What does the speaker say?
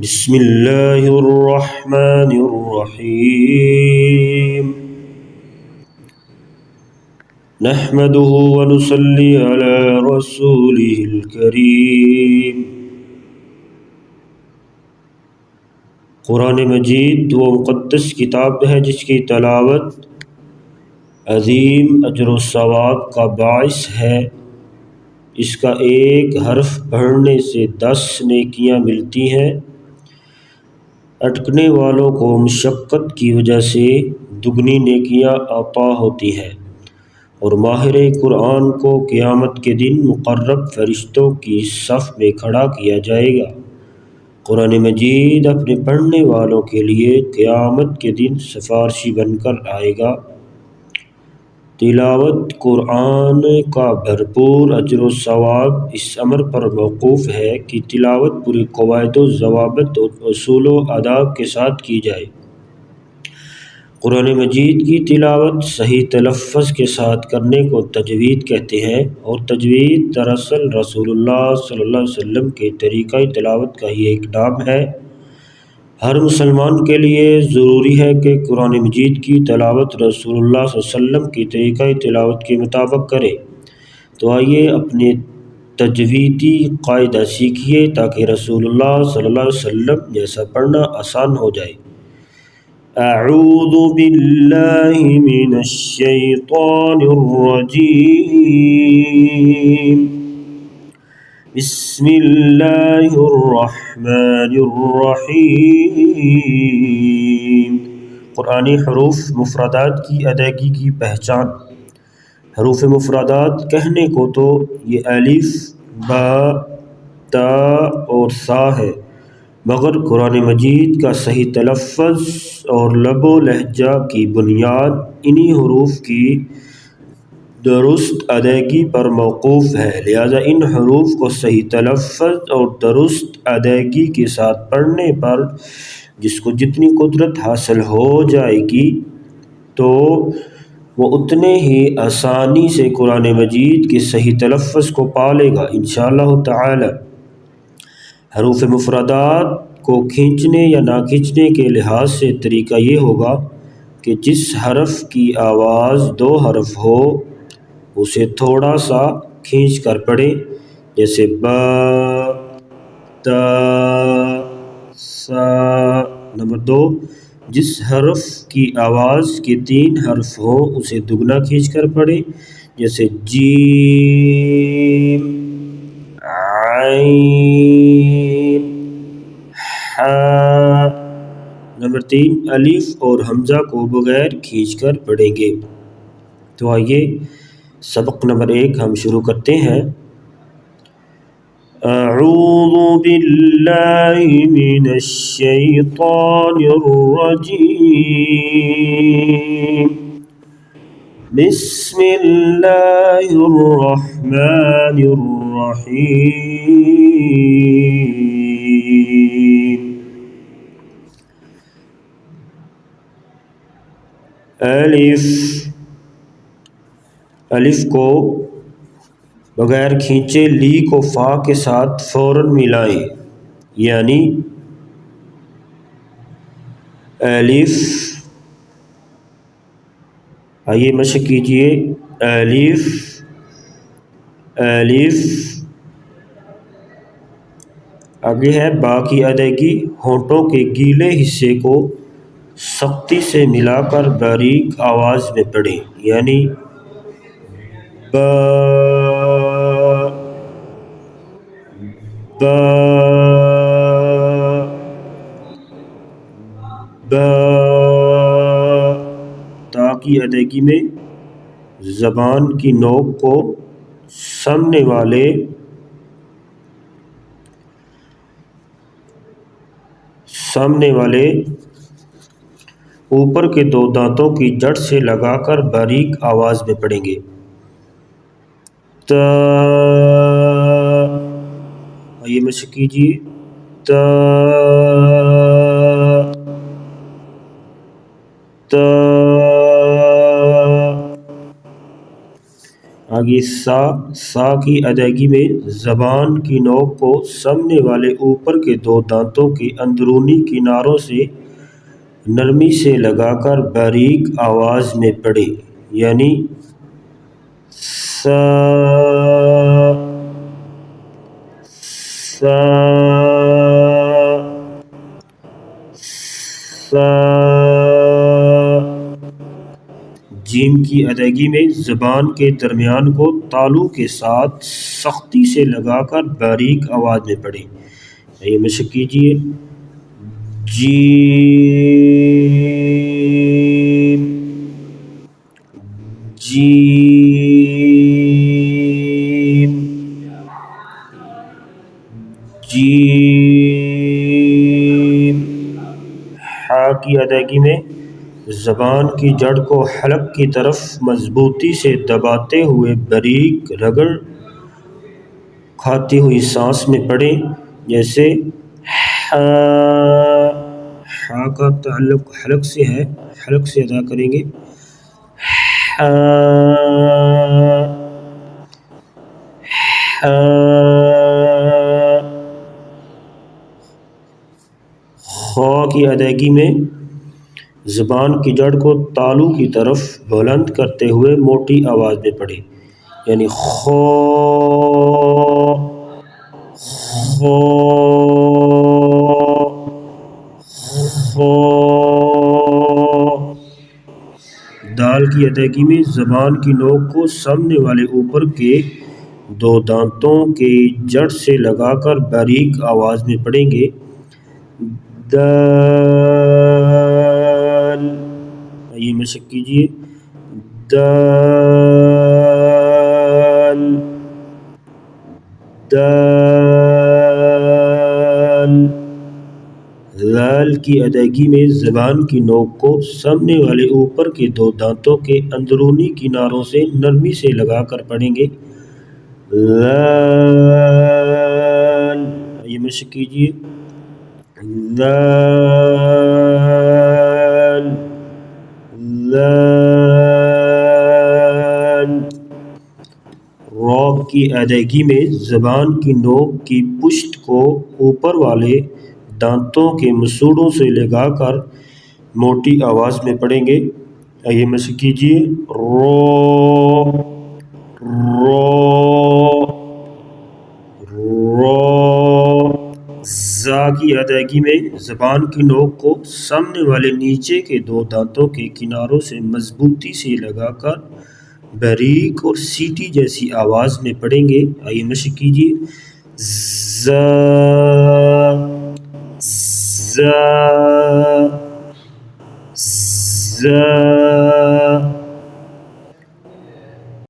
بسم اللہ الرحمن الرحیم نحمده ونصلي على رسوله الكريم قرآن مجید وہ مقدس کتاب ہے جس کی تلاوت عظیم اجر و ثواب کا باعث ہے۔ اس کا ایک حرف پڑھنے سے دس نیکیاں ملتی ہیں۔ اٹکنے والوں کو مشقت کی وجہ سے دگنی نیکیاں عطا ہوتی ہیں۔ اور ماہر قرآن کو قیامت کے دن مقرب فرشتوں کی صف میں کھڑا کیا جائے گا۔ قرآن مجید اپنے پڑھنے والوں کے لیے قیامت کے دن سفارشی بن کر آئے گا۔ تلاوت قرآن کا بھرپور اجر و ثواب اس امر پر موقوف ہے کہ تلاوت پوری قواعد و ضوابط اور اصول و آداب کے ساتھ کی جائے۔ قرآن مجید کی تلاوت صحیح تلفظ کے ساتھ کرنے کو تجوید کہتے ہیں اور تجوید دراصل رسول اللہ صلی اللہ علیہ وسلم کے طریقۂ تلاوت کا ہی ایک نام ہے۔ ہر مسلمان کے لیے ضروری ہے کہ قرآن مجید کی تلاوت رسول اللہ صلی اللہ علیہ وسلم کی طریقۂ تلاوت کے مطابق کرے۔ تو آئیے اپنے تجویدی قاعدہ سیکھیے تاکہ رسول اللہ صلی اللہ علیہ وسلم جیسا پڑھنا آسان ہو جائے۔ اعوذ باللہ من الشیطان الرجیم۔ بسم اللہ الرحمن الرحیم قرآنی حروف مفردات کی ادائیگی کی پہچان. حروف مفردات کہنے کو تو یہ الف، با، تا اور سا ہے، مگر قرآن مجید کا صحیح تلفظ اور لب و لہجہ کی بنیاد انہی حروف کی درست ادائیگی پر موقوف ہے۔ لہذا ان حروف کو صحیح تلفظ اور درست ادائیگی کے ساتھ پڑھنے پر جس کو جتنی قدرت حاصل ہو جائے گی، تو وہ اتنے ہی آسانی سے قرآن مجید کے صحیح تلفظ کو پالے گا۔ انشاءاللہ تعالی حروف مفردات کو کھینچنے یا نہ کھینچنے کے لحاظ سے طریقہ یہ ہوگا کہ جس حرف کی آواز دو حرف ہو اسے تھوڑا سا کھینچ کر پڑھے جیسے ب تا سا نمبر دو۔ جس حرف کی آواز کے تین حرف ہو اسے دگنا کھینچ کر پڑھے جیسے جیم، عین، ہا۔ نمبر تین، الف اور حمزہ کو بغیر کھینچ کر پڑھیں گے۔ تو آئیے سبق نمبر ایک ہم شروع کرتے ہیں۔ أعوذ بالله من الشيطان الرجيم بسم الله الرحمن الرحيم ألف الف کو بغیر کھینچے لی کو فا کے ساتھ فوراً ملائیں یعنی الف۔ آئیے مشق کیجیے۔ الف الف۔ آگے ہے با کی ادائیگی ہونٹوں کے گیلے حصے کو سختی سے ملا کر باریک آواز میں پڑھیں یعنی ب ب ب تا کی ادائیگی میں زبان کی نوک کو سامنے والے سامنے والے اوپر کے دو دانتوں کی جڑ سے لگا کر باریک آواز میں پڑھیں گے۔ آئیے مشق کیجیے ت آگے سا سا کی ادائیگی میں زبان کی نوک کو سامنے والے اوپر کے دو دانتوں کے اندرونی کناروں سے نرمی سے لگا کر باریک آواز میں پڑھے یعنی سا سا جیم کی ادائیگی میں زبان کے درمیان کو تالو کے ساتھ سختی سے لگا کر باریک آواز میں پڑھیں یہ مشق کیجیے جیم جیم۔ جیم۔ ہا کی ادائیگی میں زبان کی جڑ کو حلق کی طرف مضبوطی سے دباتے ہوئے بریک، رگڑ کھاتی ہوئی سانس میں پڑیں جیسے ہا کا تعلق حلق سے ہے، حلق سے ادا کریں گے۔ خا کی ادائیگی میں زبان کی جڑ کو تالو کی طرف بلند کرتے ہوئے موٹی آواز میں پڑھیں یعنی خو خو کی ادائیگی میں زبان کی نوک کو سامنے والے اوپر کے دو دانتوں کے جڑ سے لگا کر باریک آواز میں پڑھیں گے۔ دال۔ آئیے مشق کیجیے۔ دال۔ دال۔ کی ادائیگی میں زبان کی نوک کو سامنے والے اوپر کے دو دانتوں کے اندرونی کناروں سے نرمی سے لگا کر پڑھیں گے۔ لال۔ مشق کیجیے لال۔ لال۔ روک کی ادائیگی میں زبان کی نوک کی پشت کو اوپر والے دانتوں کے مسوڑوں سے لگا کر موٹی آواز میں پڑھیں گے۔ آئیے مشق کیجیے رو رو رو۔ زا کی ادائیگی میں زبان کی نوک کو سامنے والے نیچے کے دو دانتوں کے کناروں سے مضبوطی سے لگا کر بریک اور سیٹی جیسی آواز میں پڑھیں گے۔ آئیے مشق کیجیے ز ز ز